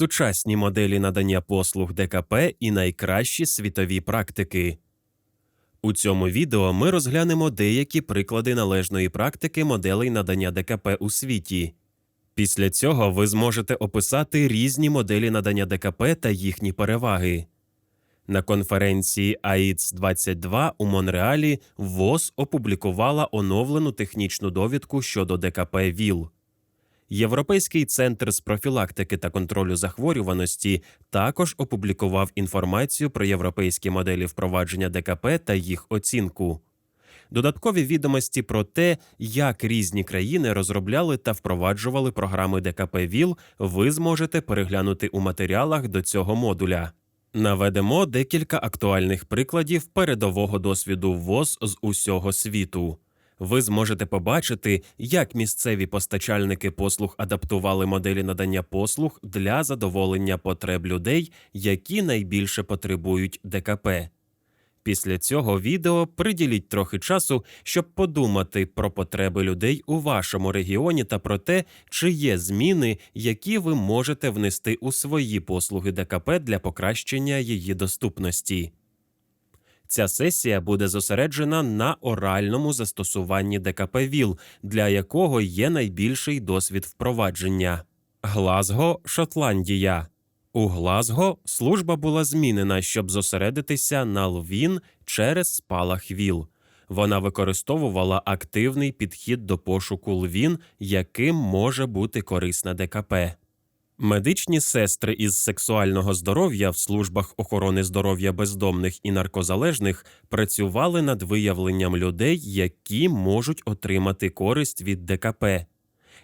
сучасні моделі надання послуг ДКП і найкращі світові практики. У цьому відео ми розглянемо деякі приклади належної практики моделей надання ДКП у світі. Після цього ви зможете описати різні моделі надання ДКП та їхні переваги. На конференції АІЦ 22 у Монреалі ВОЗ опублікувала оновлену технічну довідку щодо ДКП ВІЛ. Європейський центр з профілактики та контролю захворюваності також опублікував інформацію про європейські моделі впровадження ДКП та їх оцінку. Додаткові відомості про те, як різні країни розробляли та впроваджували програми ДКП ВІЛ, ви зможете переглянути у матеріалах до цього модуля. Наведемо декілька актуальних прикладів передового досвіду ВОЗ з усього світу. Ви зможете побачити, як місцеві постачальники послуг адаптували моделі надання послуг для задоволення потреб людей, які найбільше потребують ДКП. Після цього відео приділіть трохи часу, щоб подумати про потреби людей у вашому регіоні та про те, чи є зміни, які ви можете внести у свої послуги ДКП для покращення її доступності. Ця сесія буде зосереджена на оральному застосуванні ДКП ВІЛ, для якого є найбільший досвід впровадження. Глазго, Шотландія. У Глазго служба була змінена, щоб зосередитися на лвін через спалах ВІЛ. Вона використовувала активний підхід до пошуку лвін, яким може бути корисна ДКП. Медичні сестри із сексуального здоров'я в службах охорони здоров'я бездомних і наркозалежних працювали над виявленням людей, які можуть отримати користь від ДКП.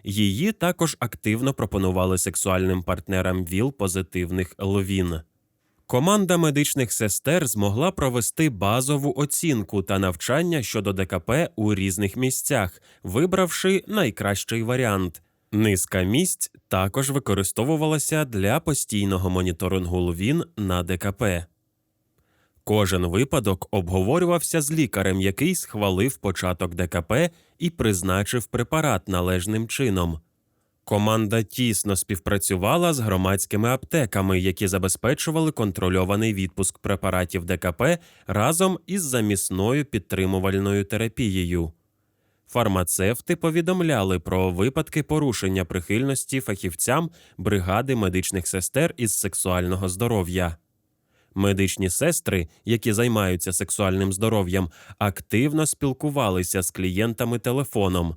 Її також активно пропонували сексуальним партнерам ВІЛ позитивних лвін. Команда медичних сестер змогла провести базову оцінку та навчання щодо ДКП у різних місцях, вибравши найкращий варіант. Низка місць також використовувалася для постійного моніторингу лвін на ДКП. Кожен випадок обговорювався з лікарем, який схвалив початок ДКП і призначив препарат належним чином. Команда тісно співпрацювала з громадськими аптеками, які забезпечували контрольований відпуск препаратів ДКП разом із замісною підтримувальною терапією. Фармацевти повідомляли про випадки порушення прихильності фахівцям бригади медичних сестер із сексуального здоров'я. Медичні сестри, які займаються сексуальним здоров'ям, активно спілкувалися з клієнтами телефоном.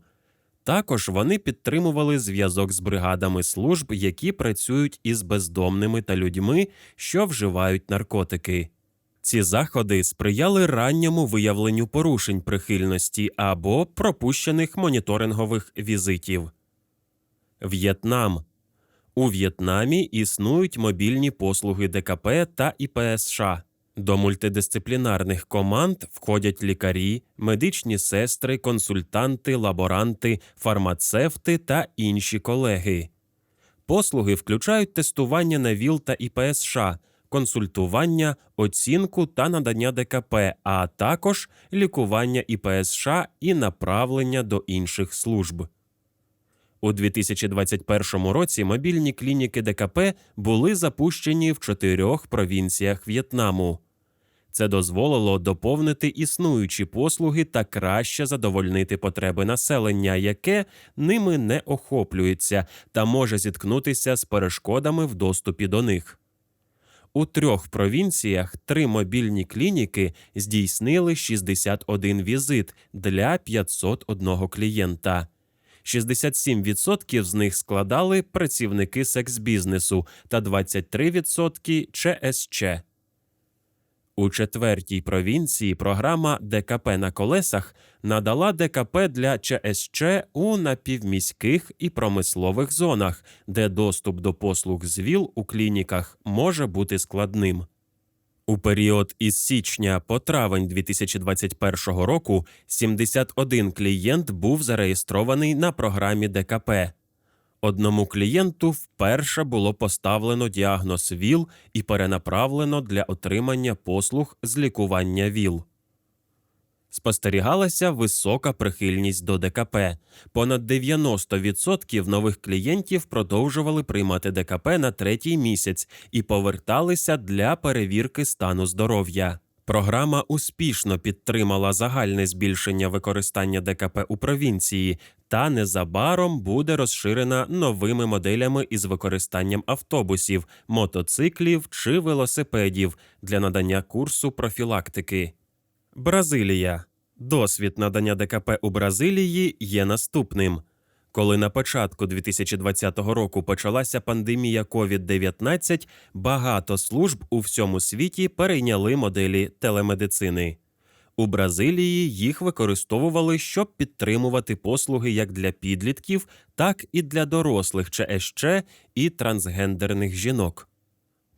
Також вони підтримували зв'язок з бригадами служб, які працюють із бездомними та людьми, що вживають наркотики. Ці заходи сприяли ранньому виявленню порушень прихильності або пропущених моніторингових візитів. В'єтнам у В'єтнамі існують мобільні послуги ДКП та ІПСШ. До мультидисциплінарних команд входять лікарі, медичні сестри, консультанти, лаборанти, фармацевти та інші колеги. Послуги включають тестування на ВІЛ та ІПСШ, консультування, оцінку та надання ДКП, а також лікування ІПСШ і направлення до інших служб. У 2021 році мобільні клініки ДКП були запущені в чотирьох провінціях В'єтнаму. Це дозволило доповнити існуючі послуги та краще задовольнити потреби населення, яке ними не охоплюється та може зіткнутися з перешкодами в доступі до них. У трьох провінціях три мобільні клініки здійснили 61 візит для 501 клієнта. 67% з них складали працівники секс-бізнесу та 23% ЧСЧ. У четвертій провінції програма ДКП на колесах надала ДКП для ЧСЧ у напівміських і промислових зонах, де доступ до послуг з ВІЛ у клініках може бути складним. У період із січня по травень 2021 року 71 клієнт був зареєстрований на програмі ДКП. Одному клієнту вперше було поставлено діагноз ВІЛ і перенаправлено для отримання послуг з лікування ВІЛ. Спостерігалася висока прихильність до ДКП. Понад 90% нових клієнтів продовжували приймати ДКП на третій місяць і поверталися для перевірки стану здоров'я. Програма успішно підтримала загальне збільшення використання ДКП у провінції та незабаром буде розширена новими моделями із використанням автобусів, мотоциклів чи велосипедів для надання курсу профілактики. Бразилія. Досвід надання ДКП у Бразилії є наступним. Коли на початку 2020 року почалася пандемія COVID-19, багато служб у всьому світі перейняли моделі телемедицини. У Бразилії їх використовували, щоб підтримувати послуги як для підлітків, так і для дорослих ЧСЧ і трансгендерних жінок.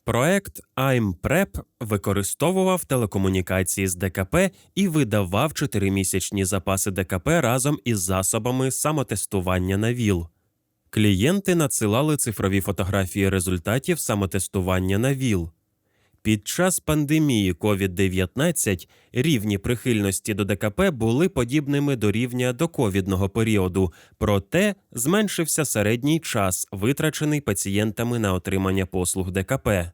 Проект IMPREP використовував телекомунікації з ДКП і видавав чотиримісячні запаси ДКП разом із засобами самотестування на ВІЛ. Клієнти надсилали цифрові фотографії результатів самотестування на ВІЛ. Під час пандемії COVID-19 рівні прихильності до ДКП були подібними до рівня доковідного періоду, проте зменшився середній час, витрачений пацієнтами на отримання послуг ДКП.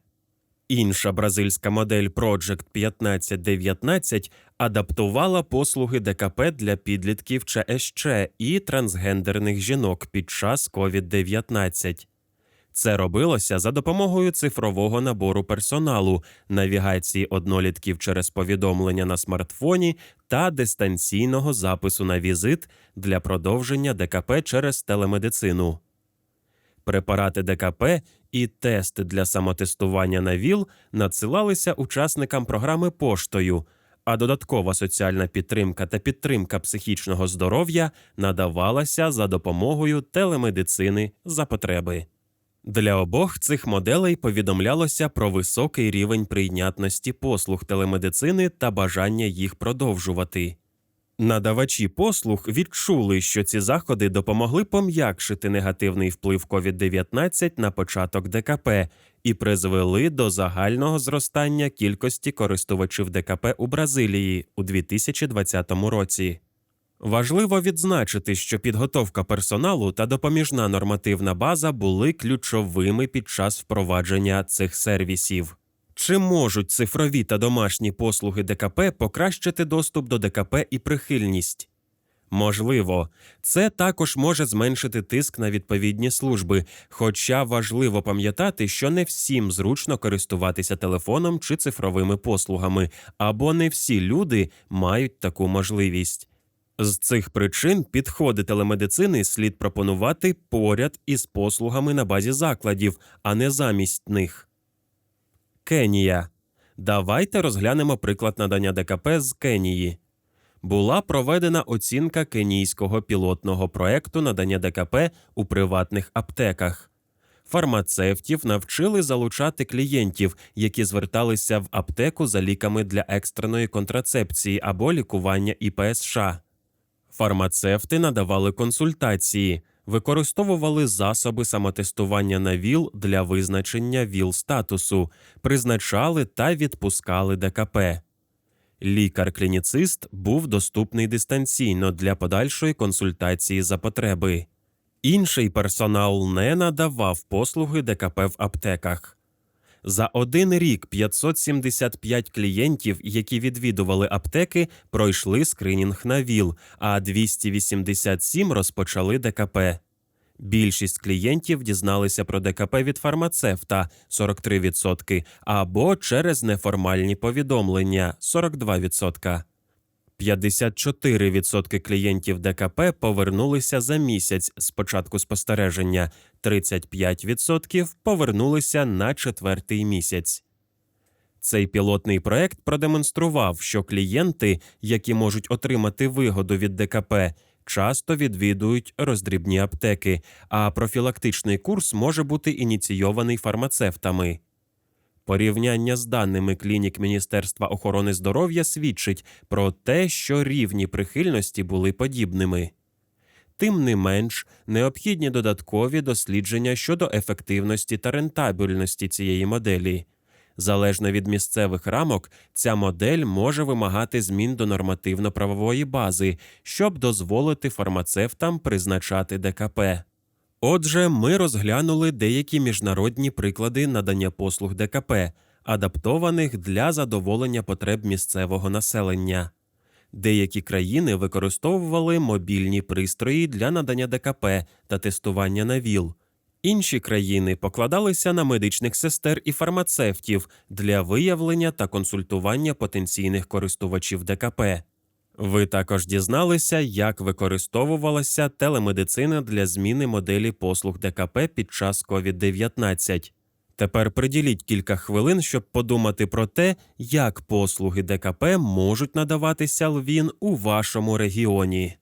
Інша бразильська модель Project 1519 адаптувала послуги ДКП для підлітків ЧСЧ і трансгендерних жінок під час COVID-19. Це робилося за допомогою цифрового набору персоналу, навігації однолітків через повідомлення на смартфоні та дистанційного запису на візит для продовження ДКП через телемедицину. Препарати ДКП і тести для самотестування на ВІЛ надсилалися учасникам програми поштою, а додаткова соціальна підтримка та підтримка психічного здоров'я надавалася за допомогою телемедицини за потреби. Для обох цих моделей повідомлялося про високий рівень прийнятності послуг телемедицини та бажання їх продовжувати. Надавачі послуг відчули, що ці заходи допомогли пом'якшити негативний вплив COVID-19 на початок ДКП і призвели до загального зростання кількості користувачів ДКП у Бразилії у 2020 році. Важливо відзначити, що підготовка персоналу та допоміжна нормативна база були ключовими під час впровадження цих сервісів. Чи можуть цифрові та домашні послуги ДКП покращити доступ до ДКП і прихильність? Можливо, це також може зменшити тиск на відповідні служби, хоча важливо пам'ятати, що не всім зручно користуватися телефоном чи цифровими послугами, або не всі люди мають таку можливість. З цих причин підходи телемедицини слід пропонувати поряд із послугами на базі закладів, а не замість них. Кенія. Давайте розглянемо приклад надання ДКП з Кенії. Була проведена оцінка кенійського пілотного проекту надання ДКП у приватних аптеках. Фармацевтів навчили залучати клієнтів, які зверталися в аптеку за ліками для екстреної контрацепції або лікування ІПСШ. Фармацевти надавали консультації, використовували засоби самотестування на ВІЛ для визначення ВІЛ-статусу, призначали та відпускали ДКП. Лікар-клініцист був доступний дистанційно для подальшої консультації за потреби. Інший персонал не надавав послуги ДКП в аптеках. За один рік 575 клієнтів, які відвідували аптеки, пройшли скринінг на ВІЛ, а 287 розпочали ДКП. Більшість клієнтів дізналися про ДКП від фармацевта 43%, або через неформальні повідомлення 42%. 54% клієнтів ДКП повернулися за місяць з початку спостереження, 35% повернулися на четвертий місяць. Цей пілотний проект продемонстрував, що клієнти, які можуть отримати вигоду від ДКП, часто відвідують роздрібні аптеки, а профілактичний курс може бути ініційований фармацевтами. Порівняння з даними клінік Міністерства охорони здоров'я свідчить про те, що рівні прихильності були подібними. Тим не менш, необхідні додаткові дослідження щодо ефективності та рентабельності цієї моделі. Залежно від місцевих рамок, ця модель може вимагати змін до нормативно-правової бази, щоб дозволити фармацевтам призначати ДКП. Отже, ми розглянули деякі міжнародні приклади надання послуг ДКП, адаптованих для задоволення потреб місцевого населення. Деякі країни використовували мобільні пристрої для надання ДКП та тестування на ВІЛ. Інші країни покладалися на медичних сестер і фармацевтів для виявлення та консультування потенційних користувачів ДКП. Ви також дізналися, як використовувалася телемедицина для зміни моделі послуг ДКП під час COVID-19. Тепер приділіть кілька хвилин, щоб подумати про те, як послуги ДКП можуть надаватися ЛВІН у вашому регіоні.